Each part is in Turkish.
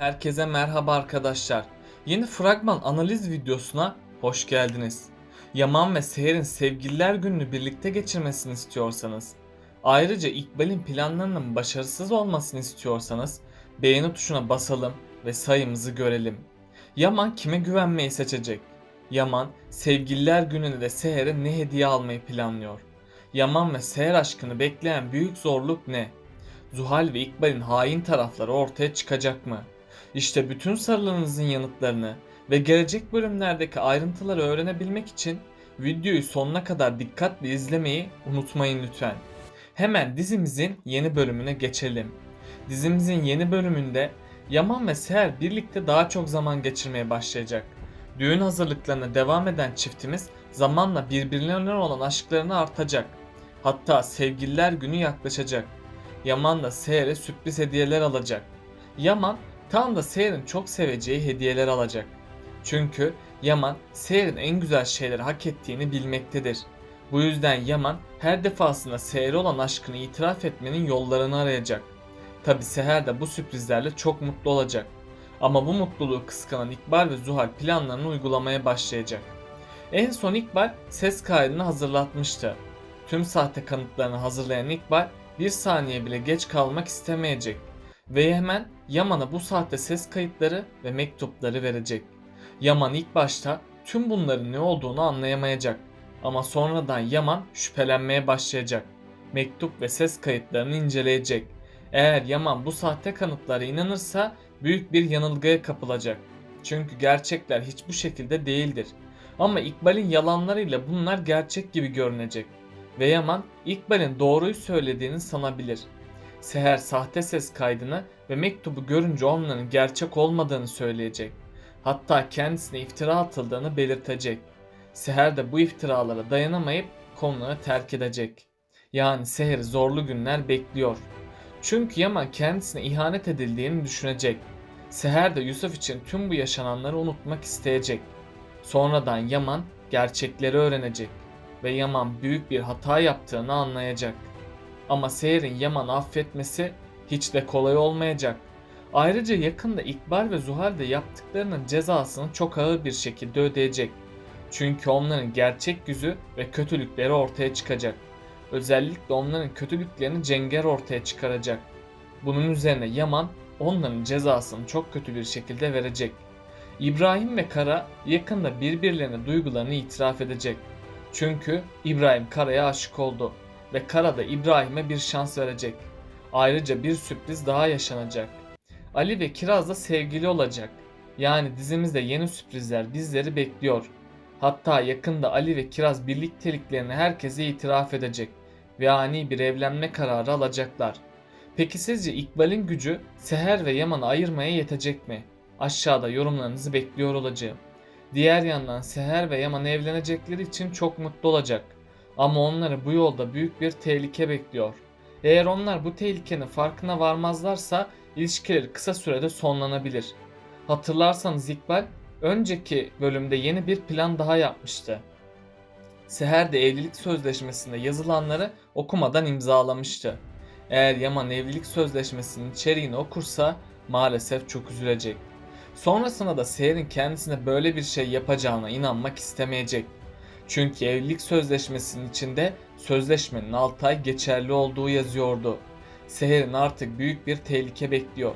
Herkese merhaba arkadaşlar. Yeni fragman analiz videosuna hoş geldiniz. Yaman ve Seher'in sevgililer gününü birlikte geçirmesini istiyorsanız, ayrıca İkbal'in planlarının başarısız olmasını istiyorsanız beğeni tuşuna basalım ve sayımızı görelim. Yaman kime güvenmeyi seçecek? Yaman sevgililer gününde de Seher'e ne hediye almayı planlıyor? Yaman ve Seher aşkını bekleyen büyük zorluk ne? Zuhal ve İkbal'in hain tarafları ortaya çıkacak mı? İşte bütün sorularınızın yanıtlarını ve gelecek bölümlerdeki ayrıntıları öğrenebilmek için videoyu sonuna kadar dikkatle izlemeyi unutmayın lütfen. Hemen dizimizin yeni bölümüne geçelim. Dizimizin yeni bölümünde Yaman ve Seher birlikte daha çok zaman geçirmeye başlayacak. Düğün hazırlıklarına devam eden çiftimiz zamanla birbirlerine olan aşklarını artacak. Hatta sevgililer günü yaklaşacak. Yaman da Seher'e sürpriz hediyeler alacak. Yaman tam da Seher'in çok seveceği hediyeler alacak. Çünkü Yaman Seher'in en güzel şeyleri hak ettiğini bilmektedir. Bu yüzden Yaman her defasında Seher'e olan aşkını itiraf etmenin yollarını arayacak. Tabi Seher de bu sürprizlerle çok mutlu olacak. Ama bu mutluluğu kıskanan İkbal ve Zuhal planlarını uygulamaya başlayacak. En son İkbal ses kaydını hazırlatmıştı. Tüm sahte kanıtlarını hazırlayan İkbal bir saniye bile geç kalmak istemeyecek ve hemen Yaman'a bu sahte ses kayıtları ve mektupları verecek. Yaman ilk başta tüm bunların ne olduğunu anlayamayacak ama sonradan Yaman şüphelenmeye başlayacak. Mektup ve ses kayıtlarını inceleyecek. Eğer Yaman bu sahte kanıtlara inanırsa büyük bir yanılgıya kapılacak. Çünkü gerçekler hiç bu şekilde değildir. Ama İkbal'in yalanlarıyla bunlar gerçek gibi görünecek. Ve Yaman İkbal'in doğruyu söylediğini sanabilir. Seher sahte ses kaydını ve mektubu görünce onların gerçek olmadığını söyleyecek. Hatta kendisine iftira atıldığını belirtecek. Seher de bu iftiralara dayanamayıp konuları terk edecek. Yani Seher'i zorlu günler bekliyor. Çünkü Yaman kendisine ihanet edildiğini düşünecek. Seher de Yusuf için tüm bu yaşananları unutmak isteyecek. Sonradan Yaman gerçekleri öğrenecek ve Yaman büyük bir hata yaptığını anlayacak. Ama Seher'in Yaman'ı affetmesi hiç de kolay olmayacak. Ayrıca yakında İkbal ve Zuhal de yaptıklarının cezasını çok ağır bir şekilde ödeyecek. Çünkü onların gerçek yüzü ve kötülükleri ortaya çıkacak. Özellikle onların kötülüklerini Cenger ortaya çıkaracak. Bunun üzerine Yaman onların cezasını çok kötü bir şekilde verecek. İbrahim ve Kara yakında birbirlerine duygularını itiraf edecek. Çünkü İbrahim Kara'ya aşık oldu ve Kara da İbrahim'e bir şans verecek. Ayrıca bir sürpriz daha yaşanacak. Ali ve Kiraz da sevgili olacak. Yani dizimizde yeni sürprizler bizleri bekliyor. Hatta yakında Ali ve Kiraz birlikteliklerini herkese itiraf edecek ve ani bir evlenme kararı alacaklar. Peki sizce İkbal'in gücü Seher ve Yaman'ı ayırmaya yetecek mi? Aşağıda yorumlarınızı bekliyor olacağım. Diğer yandan Seher ve Yaman evlenecekleri için çok mutlu olacak. Ama onları bu yolda büyük bir tehlike bekliyor. Eğer onlar bu tehlikenin farkına varmazlarsa ilişkileri kısa sürede sonlanabilir. Hatırlarsanız İkbal önceki bölümde yeni bir plan daha yapmıştı. Seher de evlilik sözleşmesinde yazılanları okumadan imzalamıştı. Eğer Yaman evlilik sözleşmesinin içeriğini okursa maalesef çok üzülecek. Sonrasında da Seher'in kendisine böyle bir şey yapacağına inanmak istemeyecek. Çünkü evlilik sözleşmesinin içinde sözleşmenin 6 ay geçerli olduğu yazıyordu. Seher'in artık büyük bir tehlike bekliyor.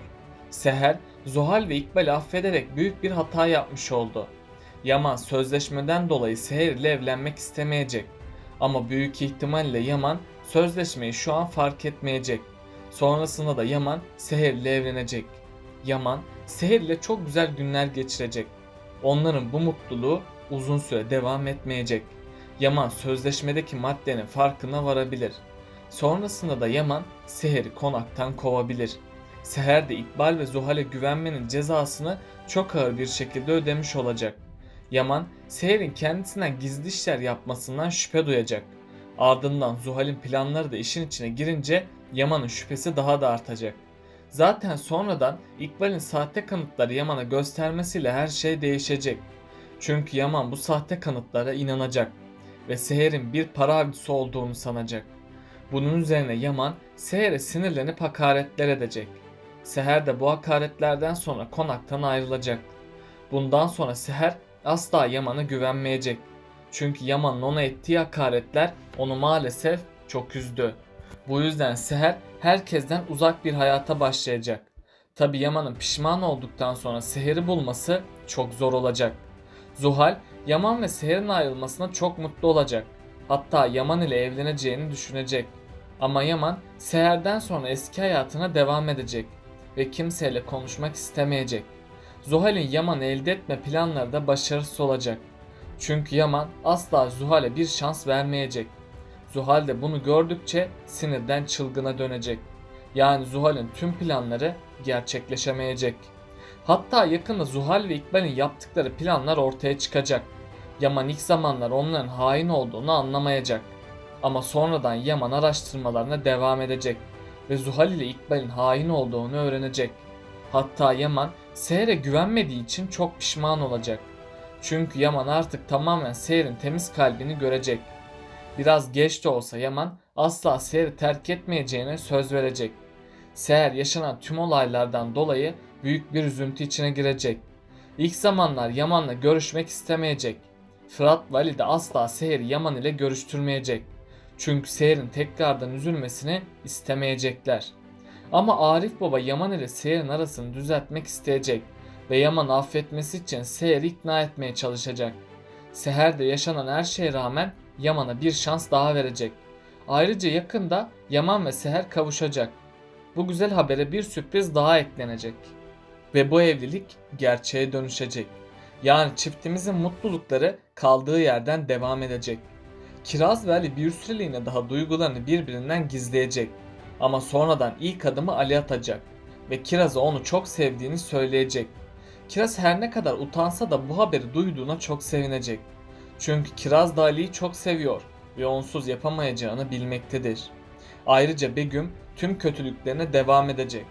Seher, Zuhal ve İkbal'i affederek büyük bir hata yapmış oldu. Yaman sözleşmeden dolayı Seher ile evlenmek istemeyecek. Ama büyük ihtimalle Yaman sözleşmeyi şu an fark etmeyecek. Sonrasında da Yaman Seher ile evlenecek. Yaman Seher ile çok güzel günler geçirecek. Onların bu mutluluğu uzun süre devam etmeyecek. Yaman sözleşmedeki maddenin farkına varabilir. Sonrasında da Yaman Seher'i konaktan kovabilir. Seher de İkbal ve Zuhal'e güvenmenin cezasını çok ağır bir şekilde ödemiş olacak. Yaman, Seher'in kendisinden gizli işler yapmasından şüphe duyacak. Ardından Zuhal'in planları da işin içine girince Yaman'ın şüphesi daha da artacak. Zaten sonradan İkbal'in sahte kanıtları Yaman'a göstermesiyle her şey değişecek. Çünkü Yaman bu sahte kanıtlara inanacak ve Seher'in bir para avcısı olduğunu sanacak. Bunun üzerine Yaman Seher'e sinirlenip hakaretler edecek. Seher de bu hakaretlerden sonra konaktan ayrılacak. Bundan sonra Seher asla Yaman'a güvenmeyecek. Çünkü Yaman'ın ona ettiği hakaretler onu maalesef çok üzdü. Bu yüzden Seher herkesten uzak bir hayata başlayacak. Tabi Yaman'ın pişman olduktan sonra Seher'i bulması çok zor olacak. Zuhal, Yaman ve Seher'in ayrılmasına çok mutlu olacak. Hatta Yaman ile evleneceğini düşünecek. Ama Yaman, Seher'den sonra eski hayatına devam edecek ve kimseyle konuşmak istemeyecek. Zuhal'in Yaman'ı elde etme planları da başarısız olacak. Çünkü Yaman asla Zuhal'e bir şans vermeyecek. Zuhal de bunu gördükçe sinirden çılgına dönecek. Yani Zuhal'in tüm planları gerçekleşemeyecek. Hatta yakında Zuhal ve İkbal'in yaptıkları planlar ortaya çıkacak. Yaman ilk zamanlar onların hain olduğunu anlamayacak. Ama sonradan Yaman araştırmalarına devam edecek ve Zuhal ile İkbal'in hain olduğunu öğrenecek. Hatta Yaman Seher'e güvenmediği için çok pişman olacak. Çünkü Yaman artık tamamen Seher'in temiz kalbini görecek. Biraz geç de olsa Yaman asla Seher'i terk etmeyeceğine söz verecek. Seher yaşanan tüm olaylardan dolayı büyük bir üzüntü içine girecek. İlk zamanlar Yaman'la görüşmek istemeyecek. Fırat Vali de asla Seher'i Yaman ile görüştürmeyecek. Çünkü Seher'in tekrardan üzülmesini istemeyecekler. Ama Arif Baba Yaman ile Seher'in arasını düzeltmek isteyecek ve Yaman'ı affetmesi için Seher'i ikna etmeye çalışacak. Seher de yaşanan her şeye rağmen Yaman'a bir şans daha verecek. Ayrıca yakında Yaman ve Seher kavuşacak. Bu güzel habere bir sürpriz daha eklenecek. Ve bu evlilik gerçeğe dönüşecek. Yani çiftimizin mutlulukları kaldığı yerden devam edecek. Kiraz ve Ali bir süreliğine daha duygularını birbirinden gizleyecek. Ama sonradan ilk adımı Ali atacak ve Kiraz'a onu çok sevdiğini söyleyecek. Kiraz her ne kadar utansa da bu haberi duyduğuna çok sevinecek. Çünkü Kiraz da Ali'yi çok seviyor ve onsuz yapamayacağını bilmektedir. Ayrıca Begüm tüm kötülüklerine devam edecek.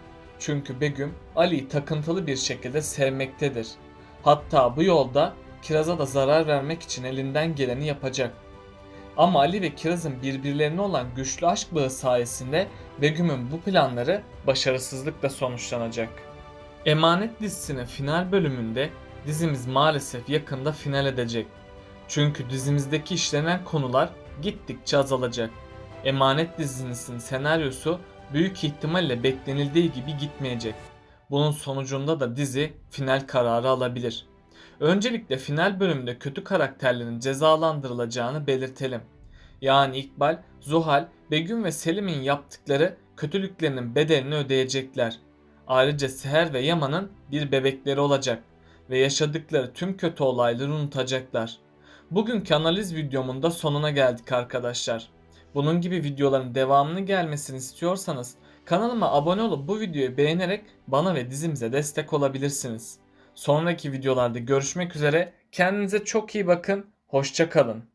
Çünkü Begüm Ali'yi takıntılı bir şekilde sevmektedir. Hatta bu yolda Kiraz'a da zarar vermek için elinden geleni yapacak. Ama Ali ve Kiraz'ın birbirlerine olan güçlü aşk bağı sayesinde Begüm'ün bu planları başarısızlıkla sonuçlanacak. Emanet dizisinin final bölümünde dizimiz maalesef yakında final edecek. Çünkü dizimizdeki işlenen konular gittikçe azalacak. Emanet dizisinin senaryosu büyük ihtimalle beklenildiği gibi gitmeyecek. Bunun sonucunda da dizi final kararı alabilir. Öncelikle final bölümünde kötü karakterlerin cezalandırılacağını belirtelim. Yani İkbal, Zuhal, Begüm ve Selim'in yaptıkları kötülüklerinin bedelini ödeyecekler. Ayrıca Seher ve Yaman'ın bir bebekleri olacak ve yaşadıkları tüm kötü olayları unutacaklar. Bugünkü analiz videomun da sonuna geldik arkadaşlar. Bunun gibi videoların devamını gelmesini istiyorsanız kanalıma abone olup bu videoyu beğenerek bana ve dizimize destek olabilirsiniz. Sonraki videolarda görüşmek üzere. Kendinize çok iyi bakın. Hoşça kalın.